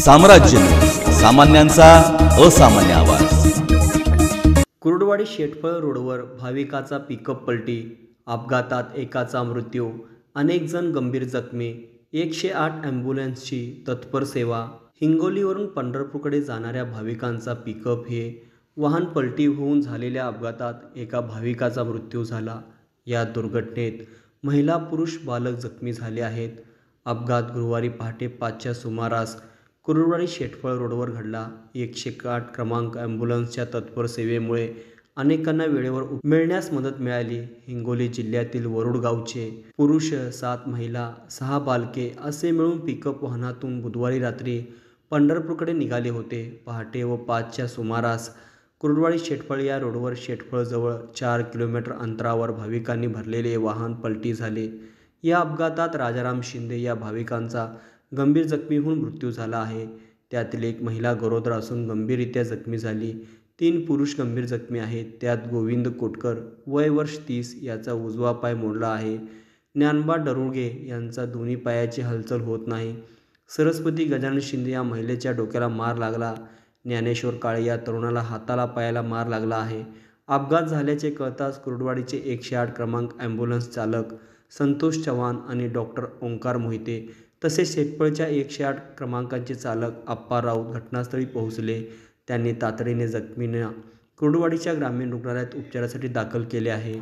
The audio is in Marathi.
साम्राज्य. सामान्यांचा असामान्य आवाज. कुरडवाडी शेटफळ रोडवर भाविकाचा पिकअप पलटी. अपघातात एकाचा मृत्यू. अनेक जण गंभीर जखमी. एकशे आठ ॲम्ब्युलन्सची तत्पर सेवा. हिंगोलीवरून पंढरपूरकडे जाणाऱ्या भाविकांचा पिकअप हे वाहन पलटी होऊन झालेल्या अपघातात एका भाविकाचा मृत्यू झाला. या दुर्घटनेत महिला पुरुष बालक जखमी झाले आहेत. अपघात गुरुवारी पहाटे पाचच्या सुमारास कुरुडवाडी शेटफळ रोडवर घडला. एकशे आठ क्रमांक ॲम्ब्युलन्सच्या तत्पर सेवेमुळे अनेकांना वेळेवर मिळण्यास मदत मिळाली. हिंगोली जिल्ह्यातील वरुड गावचे पुरुष सात महिला सहा बालके असे मिळून पिकअप वाहनातून बुधवारी रात्री पंढरपूरकडे निघाले होते. पहाटे व पाचच्या सुमारास कुरुडवाडी शेटफळ या रोडवर शेटफळजवळ चार किलोमीटर अंतरावर भाविकांनी भरलेले वाहन पलटी झाले. या अपघातात राजाराम शिंदे या भाविकांचा गंभीर जखमी होऊन मृत्यू झाला आहे. त्यातील एक महिला गरोदर असून गंभीररित्या जखमी झाली. तीन पुरुष गंभीर जखमी आहेत. त्यात गोविंद कोटकर वय वर्ष तीस याचा उजवा पाय मोडला आहे. ज्ञानबा डरुगे यांचा दोन्ही पायाची हालचाल होत नाही. सरस्वती गजानन शिंदे या महिलेच्या डोक्याला मार लागला. ज्ञानेश्वर काळे या तरुणाला हाताला पायाला मार लागला आहे. अपघात झाल्याचे कळताच कुरडवाडीचे एकशे आठ क्रमांक ॲम्ब्युलन्स चालक संतोष चव्हाण आणि डॉक्टर ओंकार मोहिते. तसेच शेतपळच्या एकशे आठ क्रमांकाचे चालक आप्पा राऊत घटनास्थळी पोहोचले. त्यांनी तातडीने जखमींना कुर्डवाडीच्या ग्रामीण रुग्णालयात उपचारासाठी दाखल केले आहे.